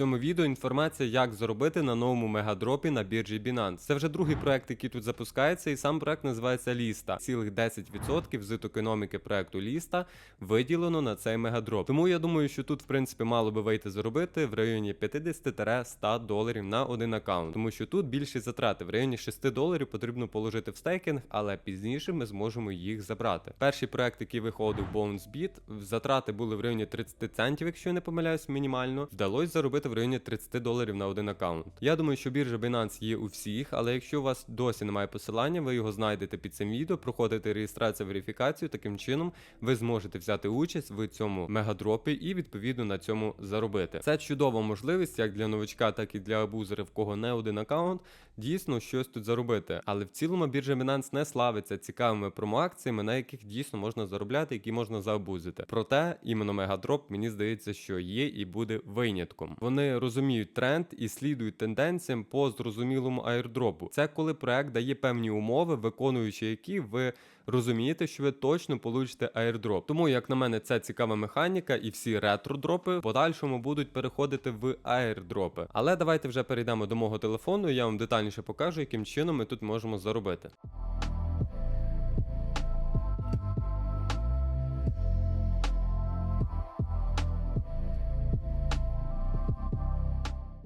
цьому відео інформація, як заробити на новому мегадропі на біржі Binance. Це вже другий проект, який тут запускається, і сам проект називається Ліста. Цілих 10% з токеноміки проекту Ліста виділено на цей мегадроп. Тому я думаю, що тут, в принципі, мало би вийти заробити в районі 50-100 доларів на один аккаунт, тому що тут більші затрати. В районі 6 доларів потрібно положити в стейкінг, але пізніше ми зможемо їх забрати. Перший проект, який виходив BonesBeat, затрати були в районі 30 центів, якщо я не помиляюсь, мінімально. Вдалося заробити в районі 30 доларів на один аккаунт. Я думаю, що біржа Binance є у всіх, але якщо у вас досі немає посилання, ви його знайдете під цим відео, проходите реєстрацію, верифікацію. Таким чином ви зможете взяти участь в цьому мегадропі і відповідно на цьому заробити. Це чудова можливість як для новичка, так і для абузера, в кого не один аккаунт, дійсно щось тут заробити. Але в цілому біржа Binance не славиться цікавими промоакціями, на яких дійсно можна заробляти, які можна заабузити. Проте іменно мегадроп мені здається, що є і буде винятком. Вони розуміють тренд і слідують тенденціям по зрозумілому аірдропу. Це коли проект дає певні умови, виконуючи які ви розумієте, що ви точно получите аірдроп. Тому, як на мене, це цікава механіка, і всі ретро-дропи в подальшому будуть переходити в аірдропи. Але давайте вже перейдемо до мого телефону. Я вам детальніше покажу, яким чином ми тут можемо заробити.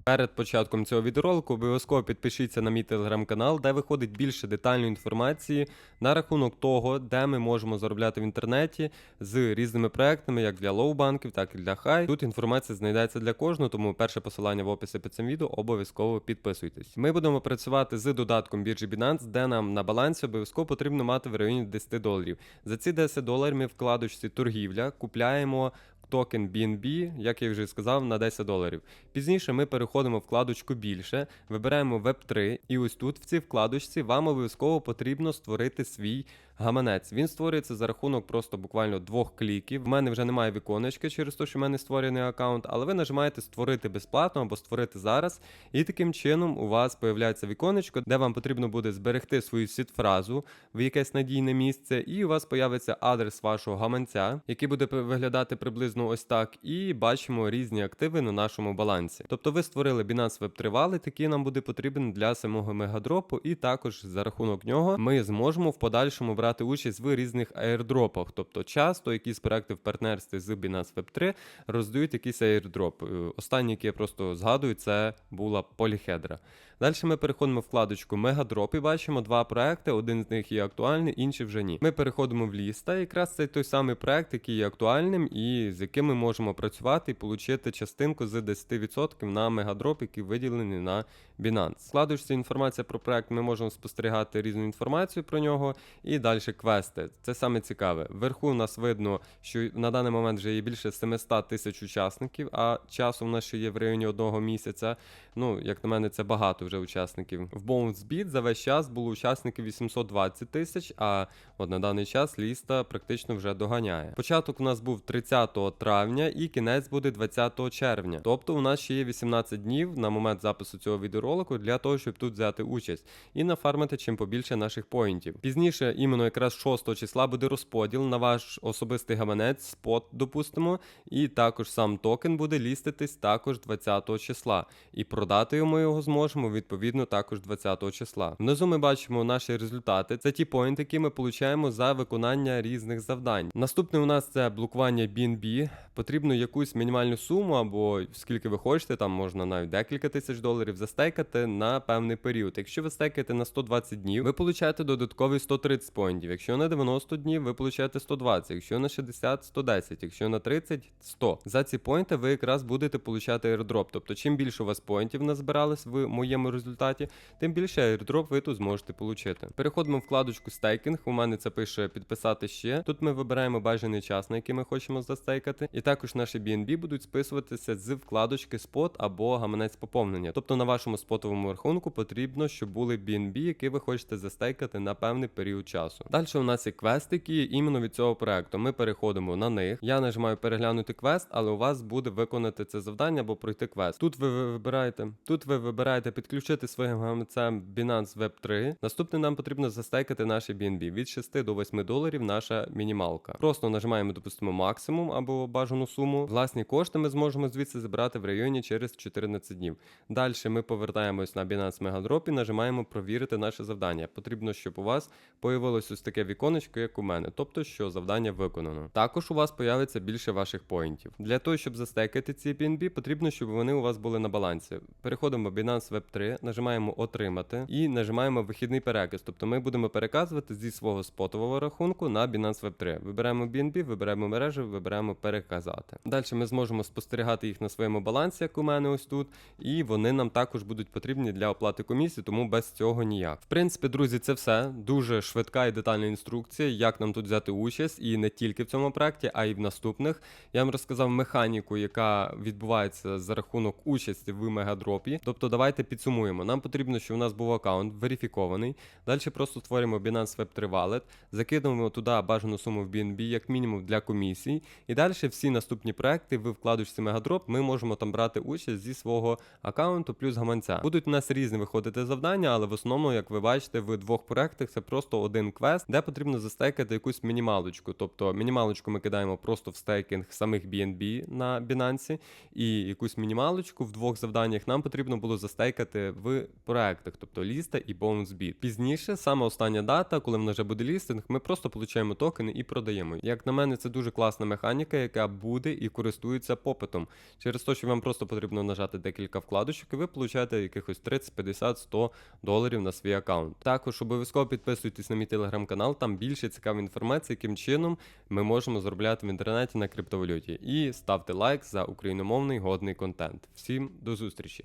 Перед початком цього відеоролику обов'язково підпишіться на мій телеграм-канал, де виходить більше детальної інформації на рахунок того, де ми можемо заробляти в інтернеті з різними проектами, як для лоу-банків, так і для хай. Тут інформація знайдеться для кожного, тому перше посилання в описі під цим відео обов'язково підписуйтесь. Ми будемо працювати з додатком біржі Binance, де нам на балансі обов'язково потрібно мати в районі 10 доларів. За ці 10 доларів ми вкладочці торгівля купляємо токен BNB, як я вже сказав, на 10 доларів. Пізніше ми переходимо вкладочку більше, вибираємо Web3, і ось тут, в цій вкладочці, вам обов'язково потрібно створити свій гаманець. Він створюється за рахунок просто буквально двох кліків. В мене вже немає віконечка через те, що в мене створений аккаунт, але ви нажимаєте створити безплатно або створити зараз. І таким чином у вас появляється віконечко, де вам потрібно буде зберегти свою сіт-фразу в якесь надійне місце, і у вас появиться адрес вашого гаманця, який буде виглядати приблизно ось так. І бачимо різні активи на нашому балансі. Тобто ви створили Binance Web 3 Wallet, який нам буде потрібен для самого мегадропу, і також за рахунок нього ми зможемо в подальшому брати участь в різних аірдропах. Тобто часто якісь проекти в партнерстві з Binance Web 3 роздають якийсь аірдроп. Е, Останній, який я просто згадую, це була Polyhedra. Далі ми переходимо в вкладочку Мегадроп і бачимо два проекти. Один з них є актуальний, інший вже ні. Ми переходимо в ліста. Якраз це той самий проект, який є актуальним, і з яким ми можемо працювати і отримати частинку з 10% на мегадроп, який виділений на Binance. Складуючи інформація про проект, ми можемо спостерігати різну інформацію про нього. І далі квести. Це саме цікаве. Вверху у нас видно, що на даний момент вже є більше 700 тисяч учасників, а часу в нас ще є в районі одного місяця. Ну, як на мене, це багато вже учасників. В BounceBeat за весь час було учасників 820 тисяч, а от на даний час ліста практично вже доганяє. Початок у нас був 30 травня і кінець буде 20 червня. Тобто у нас ще є 18 днів на момент запису цього відеоролику для того, щоб тут взяти участь і нафармити чим побільше наших поінтів. Пізніше, іменно якраз 6 числа буде розподіл на ваш особистий гаманець, спот, допустимо, і також сам токен буде ліститись також 20 числа. І продати йому його зможемо відповідно також 20 числа. Внизу ми бачимо наші результати. Це ті поінти, які ми получаємо за виконання різних завдань. Наступне у нас це блокування BNB. Потрібно якусь мінімальну суму або скільки ви хочете, там можна навіть декілька тисяч доларів застейкати на певний період. Якщо ви стейкаєте на 120 днів, ви получаєте додаткові 130 поінтів. Якщо на 90 днів, ви получаєте 120, якщо на 60 110, якщо на 30 100. За ці поінти ви якраз будете получати airdrop. Тобто, чим більше у вас поінтів назбиралось в моєму результаті, тим більше airdrop ви тут зможете получити. Переходимо в вкладочку стейкінг. У мене це пише підписати ще. Тут ми вибираємо бажаний час, на який ми хочемо застейкати. І також наші BNB будуть списуватися з вкладочки спот або гаманець поповнення. Тобто на вашому спотовому рахунку потрібно, щоб були BNB, які ви хочете застейкати на певний період часу. Далі у нас є квестики іменно від цього проекту. Ми переходимо на них. Я нажимаю переглянути квест, але у вас буде виконати це завдання або пройти квест. Тут ви вибираєте, тут ви вибираєте підключення підключити своїм гаманцем Binance Web 3, наступне нам потрібно застейкати наші BNB від 6 до 8 доларів наша мінімалка. Просто нажимаємо, допустимо, максимум або бажану суму. Власні кошти ми зможемо звідси забрати в районі через 14 днів. Далі ми повертаємось на Binance Megadrop і нажимаємо провірити наше завдання. Потрібно, щоб у вас появилось ось таке віконечко, як у мене, тобто, що завдання виконано. Також у вас появиться більше ваших поінтів. Для того, щоб застейкати ці BNB, потрібно, щоб вони у вас були на балансі. Переходимо в Binance Web 3, нажимаємо отримати і нажимаємо вихідний переказ. Тобто ми будемо переказувати зі свого спотового рахунку на Binance Web 3. Вибираємо BNB, вибираємо мережу, вибираємо переказати. Далі ми зможемо спостерігати їх на своєму балансі, як у мене ось тут, і вони нам також будуть потрібні для оплати комісії, тому без цього ніяк. В принципі, друзі, це все. Дуже швидка і детальна інструкція, як нам тут взяти участь, і не тільки в цьому проекті, а й в наступних. Я вам розказав механіку, яка відбувається за рахунок участі в мегадропі. Тобто, давайте підсумуємо. Нам потрібно, щоб у нас був аккаунт верифікований. Далі просто створюємо Binance Web 3 Wallet, закидуємо туди бажану суму в BNB, як мінімум для комісій. І далі всі наступні проекти в вкладочці Мегадроп ми можемо там брати участь зі свого аккаунту плюс гаманця. Будуть у нас різні виходити завдання, але в основному, як ви бачите, в двох проектах це просто один квест, де потрібно застейкати якусь мінімалочку. Тобто мінімалочку ми кидаємо просто в стейкінг самих BNB на Binance, і якусь мінімалочку в двох завданнях нам потрібно було застейкати в проектах, тобто ліста і BonesBeat. Пізніше, саме остання дата, коли в нас вже буде лістинг, ми просто получаємо токени і продаємо. Як на мене, це дуже класна механіка, яка буде і користується попитом. Через те, що вам просто потрібно нажати декілька вкладочок, і ви получаєте якихось 30, 50, 100 доларів на свій аккаунт. Також обов'язково підписуйтесь на мій телеграм-канал, там більше цікавої інформації, яким чином ми можемо заробляти в інтернеті на криптовалюті. І ставте лайк за україномовний годний контент. Всім до зустрічі!